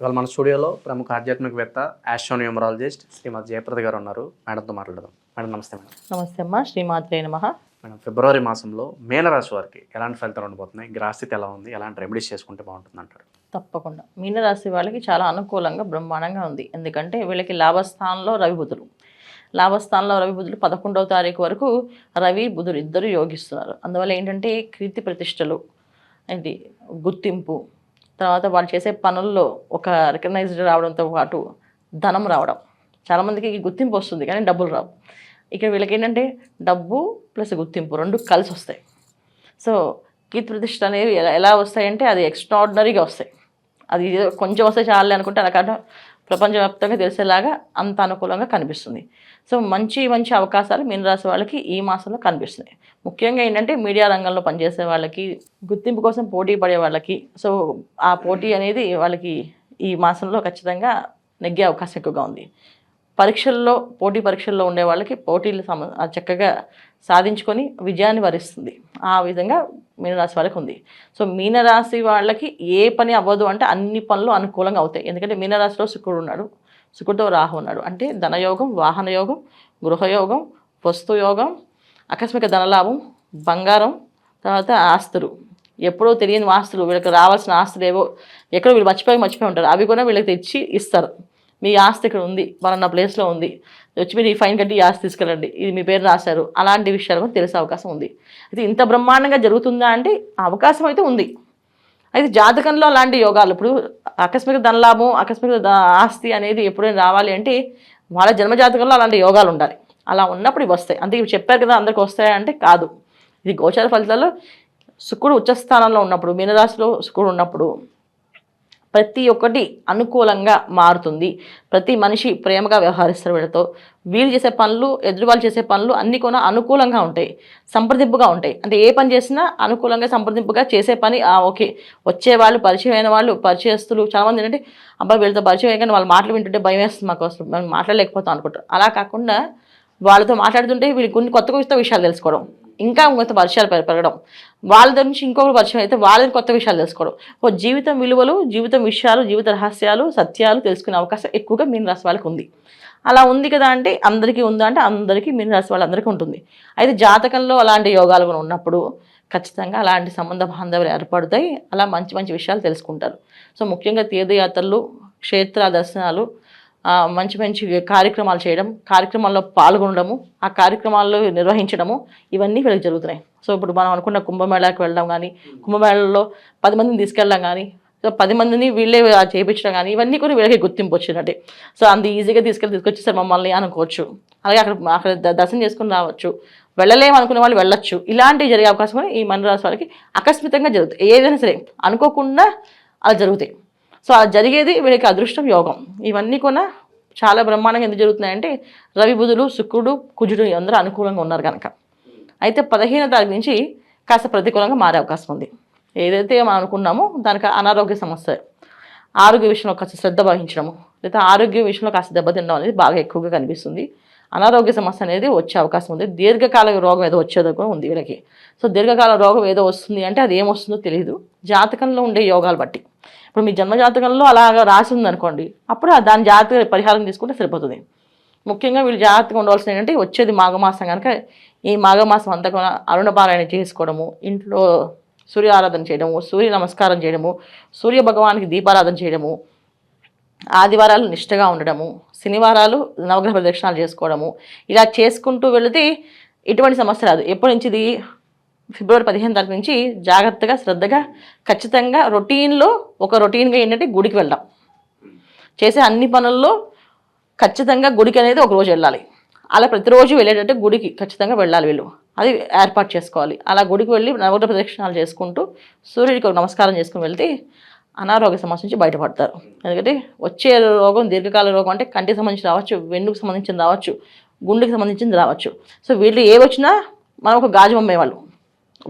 ఇవాళ మన స్టూడియోలో ప్రముఖ ఆధ్యాత్మికవేత్త ఆస్ట్రోన్యూమరాలజిస్ట్ శ్రీమతి జయప్రద గారు ఉన్నారు. మేడంతో మాట్లాడదాం. మేడం నమస్తే మేడం. నమస్తే అమ్మా. శ్రీమాత్రే నమ. మేడం ఫిబ్రవరి మాసంలో మేనరాశి వారికి ఎలాంటి ఫలితాలు ఉండబోతున్నాయి? గ్రహస్థితి ఎలా ఉంది? ఎలాంటి రెమెడీస్ చేసుకుంటే బాగుంటుంది అంటారు? తప్పకుండా. మీనరాశి వాళ్ళకి చాలా అనుకూలంగా బ్రహ్మాండంగా ఉంది. ఎందుకంటే వీళ్ళకి లాభస్థానంలో రవి బుధులు. లాభస్థానంలో రవి బుధులు పదకొండవ తారీఖు వరకు రవి బుధులు ఇద్దరు యోగిస్తున్నారు. అందువల్ల ఏంటంటే కీర్తి ప్రతిష్టలు ఏంటి? గుర్తింపు తర్వాత వాళ్ళు చేసే పనుల్లో ఒక రికగ్నైజ్డ్ రావడంతో పాటు ధనం రావడం. చాలామందికి గుర్తింపు వస్తుంది కానీ డబ్బులు రావు. ఇక్కడ వీళ్ళకి ఏంటంటే డబ్బు ప్లస్ గుర్తింపు రెండు కలిసి వస్తాయి. సో కీర్తి ప్రతిష్ట అనేవి ఎలా ఎలా వస్తాయంటే అది ఎక్స్ట్రాడినరీగా వస్తాయి. అది కొంచెం వస్తే చాలే అనుకుంటే అలా కాదు. ప్రపంచవ్యాప్తంగా తెలిసేలాగా అంత అనుకూలంగా కనిపిస్తుంది. సో మంచి మంచి అవకాశాలు మీనరాశి వాళ్ళకి ఈ మాసంలో కనిపిస్తున్నాయి. ముఖ్యంగా ఏంటంటే మీడియా రంగంలో పనిచేసే వాళ్ళకి గుర్తింపు కోసం పోటీ పడే వాళ్ళకి సో ఆ పోటీ అనేది వాళ్ళకి ఈ మాసంలో ఖచ్చితంగా నెగ్గే అవకాశం ఎక్కువగా ఉంది. పరీక్షల్లో పోటీ పరీక్షల్లో ఉండే వాళ్ళకి పోటీలు సమ చక్కగా సాధించుకొని విజయాన్ని వరిస్తుంది. ఆ విధంగా మీనరాశి వాళ్ళకి ఉంది. సో మీనరాశి వాళ్ళకి ఏ పని అవ్వదు అంటే అన్ని పనులు అనుకూలంగా అవుతాయి. ఎందుకంటే మీనరాశిలో శుక్రుడు ఉన్నాడు. శుక్రుడితో రాహు ఉన్నాడు. అంటే ధనయోగం వాహన యోగం గృహయోగం వస్తు యోగం ఆకస్మిక ధనలాభం బంగారం తర్వాత ఆస్తులు. ఎప్పుడో తెలియని ఆస్తులు వీళ్ళకి రావాల్సిన ఆస్తులు ఏవో ఎక్కడో వీళ్ళు మర్చిపోయి మర్చిపోయి ఉంటారు. అవి కూడా వీళ్ళకి తెచ్చి ఇస్తారు. మీ ఆస్తి ఇక్కడ ఉంది పలానా ప్లేస్లో ఉంది. వచ్చి మీరు ఈ ఫైన్ కట్టి ఈ ఆస్తి తీసుకెళ్ళండి. ఇది మీ పేరు రాశారు. అలాంటి విషయాలు కూడా తెలిసే అవకాశం ఉంది. అయితే ఇంత బ్రహ్మాండంగా జరుగుతుందా అంటే అవకాశం అయితే ఉంది. అయితే జాతకంలో అలాంటి యోగాలు ఇప్పుడు ఆకస్మిక ధనలాభం ఆకస్మిక ద- ఆస్తి అనేది ఎప్పుడైనా రావాలి అంటే వాళ్ళ జన్మ జాతకంలో అలాంటి యోగాలు ఉండాలి. అలా ఉన్నప్పుడు ఇవి వస్తాయి. అంతే ఇవి చెప్పారు కదా అందరికి వస్తాయంటే కాదు. ఇది గోచార ఫలితాల్లో శుక్రుడు ఉచ్చస్థానంలో ఉన్నప్పుడు మీనరాశిలో శుక్రుడు ఉన్నప్పుడు ప్రతి ఒక్కటి అనుకూలంగా మారుతుంది. ప్రతి మనిషి ప్రేమగా వ్యవహరిస్తారు వీళ్ళతో. వీళ్ళు చేసే పనులు ఎదురు వాళ్ళు చేసే పనులు అన్ని కూడా అనుకూలంగా ఉంటాయి. సంప్రదింపుగా ఉంటాయి. అంటే ఏ పని చేసినా అనుకూలంగా సంప్రదింపుగా చేసే పని ఓకే వచ్చే వాళ్ళు పరిచయం అయిన వాళ్ళు పరిచయస్తులు చాలామంది ఏంటంటే అబ్బాయి వీళ్ళతో పరిచయం అయ్యాక వాళ్ళు మాటలు వింటుంటే భయం వేస్తుంది మాకు అసలు. మేము మాట్లాడలేకపోతాం అనుకుంటారు. అలా కాకుండా వాళ్ళతో మాట్లాడుతుంటే వీళ్ళు కొన్ని కొత్త కొత్త విషయాలు తెలుసుకోవడం. ఇంకా కొంత పరిచయాలు పెరగడం. వాళ్ళ దగ్గర నుంచి ఇంకొకరు పరిచయం అయితే వాళ్ళని కొత్త విషయాలు తెలుసుకోవడం. ఓ జీవితం విలువలు జీవితం విషయాలు జీవిత రహస్యాలు సత్యాలు తెలుసుకునే అవకాశం ఎక్కువగా మీన రాశి వాళ్ళకి ఉంది. అలా ఉంది కదా అంటే అందరికీ ఉందా అంటే అందరికీ మీన రాశి వాళ్ళందరికీ ఉంటుంది. అయితే జాతకంలో అలాంటి యోగాలు కూడా ఉన్నప్పుడు ఖచ్చితంగా అలాంటి సంబంధ బాంధవులు ఏర్పడతాయి. అలా మంచి మంచి విషయాలు తెలుసుకుంటారు. సో ముఖ్యంగా తీర్థయాత్రలు క్షేత్ర దర్శనాలు మంచి మంచి కార్యక్రమాలు చేయడం కార్యక్రమాల్లో పాల్గొనడము ఆ కార్యక్రమాల్లో నిర్వహించడము ఇవన్నీ వీళ్ళకి జరుగుతున్నాయి. సో ఇప్పుడు మనం అనుకున్న కుంభమేళాకి వెళ్ళడం కానీ కుంభమేళలో పది మందిని తీసుకెళ్ళడం కానీ సో పది మందిని వీళ్ళే చేయించడం కానీ ఇవన్నీ కూడా వీళ్ళకి గుర్తింపు వచ్చినట్టే. సో అంత ఈజీగా తీసుకెళ్ళి తీసుకొచ్చేసారు మమ్మల్ని అనుకోవచ్చు. అలాగే అక్కడ అక్కడ ద- దర్శనం చేసుకుని రావచ్చు. వెళ్ళలేము అనుకునే వాళ్ళు వెళ్ళొచ్చు. ఇలాంటివి జరిగే అవకాశం ఈ మన రాశి వాళ్ళకి జరుగుతాయి. ఏదైనా సరే అనుకోకుండా అలా జరుగుతాయి. సో అది జరిగేది వీళ్ళకి అదృష్టం యోగం. ఇవన్నీ కూడా చాలా బ్రహ్మాండంగా ఎందుకు జరుగుతున్నాయంటే రవి బుధులు శుక్రుడు కుజుడు అందరూ అనుకూలంగా ఉన్నారు కనుక అయితే పదిహేనో తారీఖు నుంచి కాస్త ప్రతికూలంగా మారే అవకాశం ఉంది. ఏదైతే మనం అనుకున్నామో దానికి అనారోగ్య సమస్య ఆరోగ్య విషయంలో కాస్త శ్రద్ధ వహించడము లేదా ఆరోగ్య విషయంలో కాస్త దెబ్బతినడం అనేది బాగా ఎక్కువగా కనిపిస్తుంది. అనారోగ్య సమస్య అనేది వచ్చే అవకాశం ఉంది. దీర్ఘకాల రోగం ఏదో వచ్చేది కూడా ఉంది వీళ్ళకి. సో దీర్ఘకాల రోగం ఏదో వస్తుంది అంటే అది ఏమొస్తుందో తెలియదు జాతకంలో ఉండే యోగాలు బట్టి. ఇప్పుడు మీ జన్మ జాతకంలో అలాగా రాసి ఉందనుకోండి అప్పుడు దాని జాతక పరిహారం తీసుకుంటే సరిపోతుంది. ముఖ్యంగా వీళ్ళు జాగ్రత్తగా ఉండవలసిన ఏంటంటే వచ్చేది మాఘమాసం కనుక ఈ మాఘమాసం అంతా కూడా అరుణపారాయణ చేసుకోవడము ఇంట్లో సూర్య ఆరాధన చేయడము సూర్య నమస్కారం చేయడము సూర్య భగవానికి దీపారాధన చేయడము ఆదివారాలు నిష్టగా ఉండడము శనివారాలు నవగ్రహ ప్రదక్షిణాలు చేసుకోవడము ఇలా చేసుకుంటూ వెళితే ఎటువంటి సమస్య రాదు. ఎప్పటి నుంచి ఇది ఫిబ్రవరి పదిహేను తారీఖు నుంచి జాగ్రత్తగా శ్రద్ధగా ఖచ్చితంగా రొటీన్లో ఒక రొటీన్గా ఏంటంటే గుడికి వెళ్దాం. చేసే అన్ని పనుల్లో ఖచ్చితంగా గుడికి అనేది ఒక రోజు వెళ్ళాలి. అలా ప్రతిరోజు వెళ్ళేటట్టు గుడికి ఖచ్చితంగా వెళ్ళాలి వీళ్ళు. అది ఏర్పాటు చేసుకోవాలి. అలా గుడికి వెళ్ళి నవగ్రహ ప్రదక్షిణాలు చేసుకుంటూ సూర్యుడికి ఒక నమస్కారం చేసుకుని వెళ్తే అనారోగ్య సమస్య నుంచి బయటపడతారు. ఎందుకంటే వచ్చే రోగం దీర్ఘకాల రోగం అంటే కంటికి సంబంధించి రావచ్చు వెన్నుకు సంబంధించింది రావచ్చు గుండెకి సంబంధించింది రావచ్చు. సో వీళ్ళు ఏ వచ్చినా మనం ఒక గాజు అమ్మేవాళ్ళు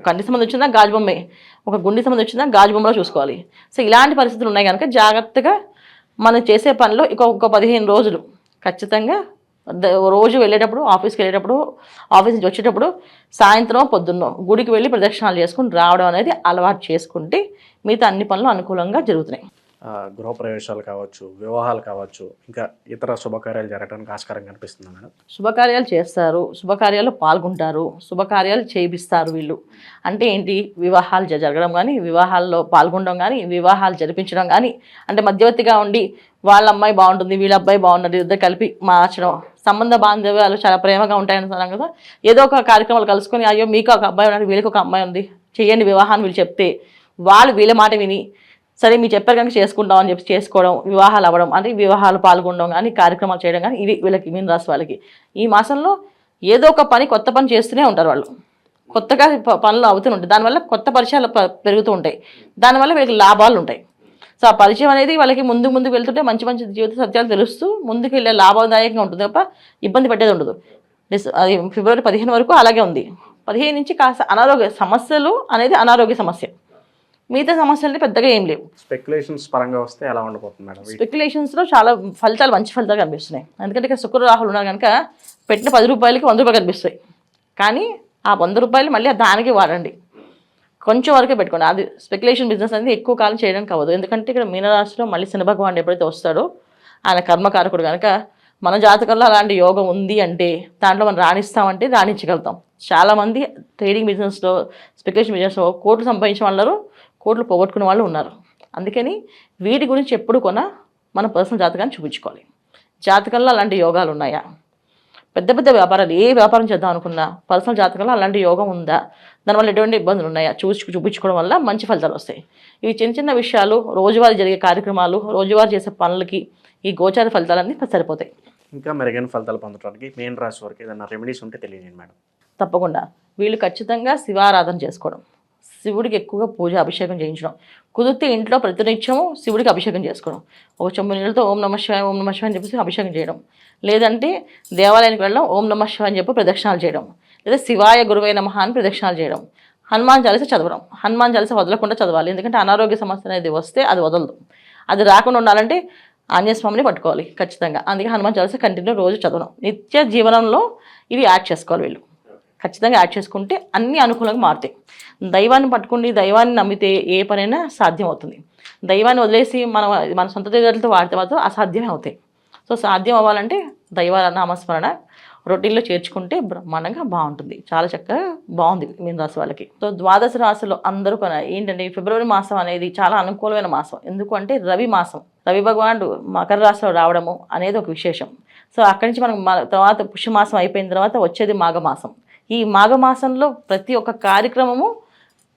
ఒక కంటి సంబంధం వచ్చిందా? గాజు బొమ్మే. ఒక గుండె సంబంధం వచ్చిందా? గాజు బొమ్మలో చూసుకోవాలి. సో ఇలాంటి పరిస్థితులు ఉన్నాయి కనుక జాగ్రత్తగా మనం చేసే పనిలో ఇక ఒక పదిహేను రోజులు. ఖచ్చితంగా రోజు వెళ్ళేటప్పుడు ఆఫీస్కి వెళ్ళేటప్పుడు ఆఫీస్ నుంచి వచ్చేటప్పుడు సాయంత్రం పొద్దున్నో గుడికి వెళ్ళి ప్రదక్షిణాలు చేసుకుని రావడం అనేది అలవాటు చేసుకుంటే మిగతా అన్ని పనులు అనుకూలంగా జరుగుతున్నాయి. గృహప్రవేశాలు కావచ్చు వివాహాలు కావచ్చు ఇంకా ఇతర శుభకార్యాలు జరగడానికి ఆస్కారం కనిపిస్తుంది మేడం? శుభకార్యాలు చేస్తారు. శుభకార్యాలు పాల్గొంటారు. శుభకార్యాలు చేపిస్తారు వీళ్ళు. అంటే ఏంటి? వివాహాలు జ- జరగడం కానీ వివాహాల్లో పాల్గొనడం కానీ వివాహాలు జరిపించడం కానీ అంటే మధ్యవర్తిగా ఉండి వాళ్ళ అమ్మాయి బాగుంటుంది వీళ్ళ అబ్బాయి బాగున్నారు ఇద్దరు కలిపి మార్చడం. సంబంధ బాంధవ్యాలు చాలా ప్రేమగా ఉంటాయని కదా. ఏదో ఒక కార్యక్రమాలు కలుసుకొని అయ్యో మీకు ఒక అబ్బాయి ఉన్నారు వీళ్ళకి ఒక అమ్మాయి ఉంది చేయండి వివాహాన్ని వీళ్ళు చెప్తే. వాళ్ళు వీళ్ళ మాట విని సరే మీరు చెప్పారు కనుక చేసుకుంటాం అని చెప్పి చేసుకోవడం వివాహాలు అవ్వడం అంటే వివాహాలు పాల్గొనడం కానీ కార్యక్రమాలు చేయడం కానీ ఇవి వీళ్ళకి మీన రాశి వాళ్ళకి. ఈ మాసంలో ఏదో ఒక పని కొత్త పని చేస్తూనే ఉంటారు వాళ్ళు. కొత్తగా పనులు అవుతూ ఉంటాయి. దానివల్ల కొత్త పరిచయాలు పెరుగుతూ ఉంటాయి. దానివల్ల వీళ్ళకి లాభాలు ఉంటాయి. సో ఆ పరిచయం అనేది వాళ్ళకి ముందు ముందుకు వెళ్తుంటే మంచి మంచి జీవిత సత్యాలు తెలుస్తూ ముందుకు వెళ్ళే లాభదాయకంగా ఉంటుంది తప్ప ఇబ్బంది పెట్టేది ఉండదు. అది ఫిబ్రవరి పదిహేను వరకు అలాగే ఉంది. పదిహేను నుంచి కాస్త అనారోగ్య సమస్యలు అనేది అనారోగ్య సమస్య. మిగతా సమస్యలు పెద్దగా ఏం లేవు. స్పెక్యులేషన్స్ పరంగా వస్తే ఎలా ఉండబోతుంది మేడం? వీటి- స్పెక్యులేషన్స్లో చాలా ఫలితాలు మంచి ఫలితాలు కనిపిస్తున్నాయి. ఎందుకంటే ఇక్కడ శుక్ర రాహులు ఉన్నారు కనుక పెట్టిన పది రూపాయలకి వంద రూపాయలు కనిపిస్తాయి. కానీ ఆ వంద రూపాయలు మళ్ళీ దానికి వాడండి. కొంచెం వరకే పెట్టుకోండి. అది స్పెక్యులేషన్ బిజినెస్ అనేది ఎక్కువ కాలం చేయడానికి అవ్వదు. ఎందుకంటే ఇక్కడ మీనరాశిలో మళ్ళీ శని భగవాన్ ఎప్పుడైతే వస్తాడో ఆయన కర్మకారకుడు కనుక మన జాతకంలో అలాంటి యోగం ఉంది అంటే దాంట్లో మనం రాణిస్తామంటే రాణించగలుగుతాం. చాలామంది ట్రేడింగ్ బిజినెస్లో స్పెక్యులేషన్ బిజినెస్లో కోట్లు సంపాదించిన వాళ్ళు కోట్లు పోగొట్టుకునే వాళ్ళు ఉన్నారు. అందుకని వీటి గురించి ఎప్పుడు కొన మన పర్సనల్ జాతకాన్ని చూపించుకోవాలి. జాతకంలో అలాంటి యోగాలు ఉన్నాయా? పెద్ద పెద్ద వ్యాపారాలు ఏ వ్యాపారం చేద్దాం అనుకున్నా పర్సనల్ జాతకంలో అలాంటి యోగం ఉందా? దానివల్ల ఎటువంటి ఇబ్బందులు ఉన్నాయా? చూసి చూపించుకోవడం వల్ల మంచి ఫలితాలు వస్తాయి. ఇవి చిన్న చిన్న విషయాలు రోజువారీ జరిగే కార్యక్రమాలు రోజువారీ చేసే పనులకి ఈ గోచార ఫలితాలన్నీ సరిపోతాయి. ఇంకా మెరుగైన ఫలితాలు పొందడానికి మెయిన్ రాశి వరకు ఏదైనా రెమెడీస్ ఉంటే తెలియజేయండి మేడం. తప్పకుండా. వీళ్ళు ఖచ్చితంగా శివారాధన చేసుకోవడం. శివుడికి ఎక్కువగా పూజ అభిషేకం చేయించడం. కుదిరితే ఇంట్లో ప్రతినిత్యము శివుడికి అభిషేకం చేసుకోవడం. ఒక చెంబు నీళ్ళతో ఓం నమ శివాయ ఓం నమ శివాయ అని చెప్పేసి అభిషేకం చేయడం. లేదంటే దేవాలయానికి వెళ్ళడం ఓం నమ శివాయ అని చెప్పి ప్రదక్షిణాలు చేయడం. లేదా శివాయ గురువే నమః అని ప్రదక్షిణాలు చేయడం. హనుమాన్ చాలీస చదవడం. హనుమాన్ చాలీస వదలకుండా చదవాలి. ఎందుకంటే అనారోగ్య సమస్య అనేది వస్తే అది వదలదు. అది రాకుండా ఉండాలంటే ఆంజనేయస్వామిని పట్టుకోవాలి ఖచ్చితంగా. అందుకే హనుమాన్ చాలీస కంటిన్యూ రోజు చదవడం. నిత్య జీవనంలో ఇవి యాడ్ చేసుకోవాలి వీళ్ళు. ఖచ్చితంగా యాడ్ చేసుకుంటే అన్ని అనుకూలంగా మారుతాయి. దైవాన్ని పట్టుకుని దైవాన్ని నమ్మితే ఏ పనైనా సాధ్యం అవుతుంది దైవాన్ని వదిలేసి మన మన సొంత దగ్గరతో వాడితే మాత్రం అసాధ్యమే అవుతాయి. సో సాధ్యం అవ్వాలంటే దైవ నామస్మరణ రొటీన్లో చేర్చుకుంటే బ్రహ్మాండంగా బాగుంటుంది. చాలా చక్కగా బాగుంది మీన రాశి వాళ్ళకి. సో ద్వాదశ రాశిలో అందరూ ఏంటంటే ఫిబ్రవరి మాసం అనేది చాలా అనుకూలమైన మాసం. ఎందుకంటే రవి మాసం. రవి భగవానుడు మకర రాశిలో రావడము అనేది ఒక విశేషం. సో అక్కడి నుంచి మనం తర్వాత పుష్యమాసం అయిపోయిన తర్వాత వచ్చేది మాఘమాసం. ఈ మాఘమాసంలో ప్రతి ఒక్క కార్యక్రమము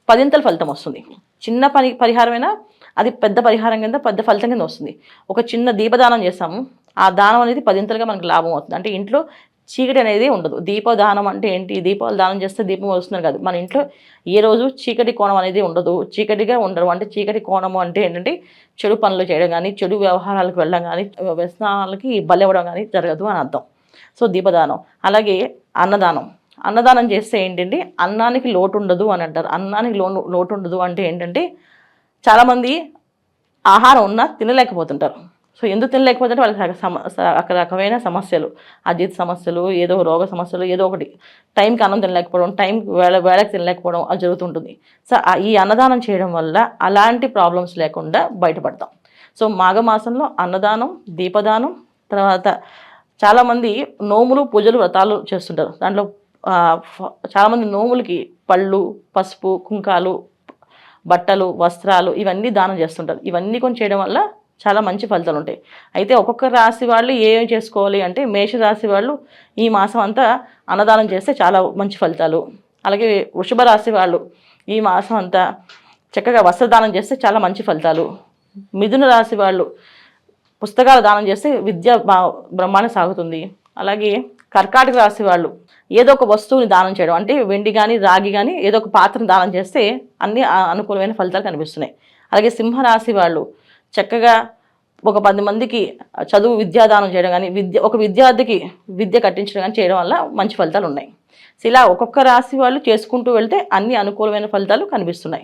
పదింతల ఫలితం వస్తుంది. చిన్న పని పరిహారమైనా అది పెద్ద పరిహారం కింద పెద్ద ఫలితం కింద వస్తుంది. ఒక చిన్న దీపదానం చేస్తాము. ఆ దానం అనేది పదింతలుగా మనకు లాభం అవుతుంది. అంటే ఇంట్లో చీకటి అనేది ఉండదు. దీపదానం అంటే ఏంటి? దీపాలు దానం చేస్తే దీపం వస్తున్నారు కాదు. మన ఇంట్లో ఏ రోజు చీకటి కోణం అనేది ఉండదు. చీకటిగా ఉండరు. అంటే చీకటి కోణము అంటే ఏంటంటే చెడు పనులు చేయడం కానీ చెడు వ్యవహారాలకు వెళ్ళడం కానీ వ్యసనాలకి బలివ్వడం కానీ జరగదు అని అర్థం. సో దీపదానం. అలాగే అన్నదానం. అన్నదానం చేస్తే ఏంటంటే అన్నానికి లోటు ఉండదు అని అంటారు. అన్నానికి లోను లోటు ఉండదు అంటే ఏంటంటే చాలామంది ఆహారం ఉన్నా తినలేకపోతుంటారు. సో ఎందుకు తినలేకపోతుంటే వాళ్ళకి సమ రకరకమైన సమస్యలు. అజీత సమస్యలు ఏదో రోగ సమస్యలు ఏదో ఒకటి. టైంకి అన్నం తినలేకపోవడం టైం వేళ వేళకి తినలేకపోవడం అది జరుగుతుంటుంది. సో ఈ అన్నదానం చేయడం వల్ల అలాంటి ప్రాబ్లమ్స్ లేకుండా బయటపడతాం. సో మాఘమాసంలో అన్నదానం దీపదానం తర్వాత చాలామంది నోములు పూజలు వ్రతాలు చేస్తుంటారు. దాంట్లో చాలామంది నోములకి పళ్ళు పసుపు కుంకాలు బట్టలు వస్త్రాలు ఇవన్నీ దానం చేస్తుంటారు. ఇవన్నీ కొన్ని చేయడం వల్ల చాలా మంచి ఫలితాలు ఉంటాయి. అయితే ఒక్కొక్క రాశి వాళ్ళు ఏం చేసుకోవాలి అంటే మేష రాశి వాళ్ళు ఈ మాసం అంతా అన్నదానం చేస్తే చాలా మంచి ఫలితాలు. అలాగే వృషభ రాశి వాళ్ళు ఈ మాసం అంతా చక్కగా వస్త్రదానం చేస్తే చాలా మంచి ఫలితాలు. మిథున రాశి వాళ్ళు పుస్తకాలు దానం చేస్తే విద్య బ్రహ్మాండం బ్రహ్మాండ సాగుతుంది. అలాగే కర్కాటక రాశి వాళ్ళు ఏదో ఒక వస్తువుని దానం చేయడం. అంటే వెండి కానీ రాగి కానీ ఏదో ఒక పాత్రను దానం చేస్తే అన్ని అనుకూలమైన ఫలితాలు కనిపిస్తున్నాయి. అలాగే సింహరాశి వాళ్ళు చక్కగా ఒక పది మందికి చదువు విద్యాదానం చేయడం కానీ విద్య ఒక విద్యార్థికి విద్య కట్టించడం కానీ చేయడం వల్ల మంచి ఫలితాలు ఉన్నాయి. ఇలా ఒక్కొక్క రాశి వాళ్ళు చేసుకుంటూ వెళ్తే అన్ని అనుకూలమైన ఫలితాలు కనిపిస్తున్నాయి.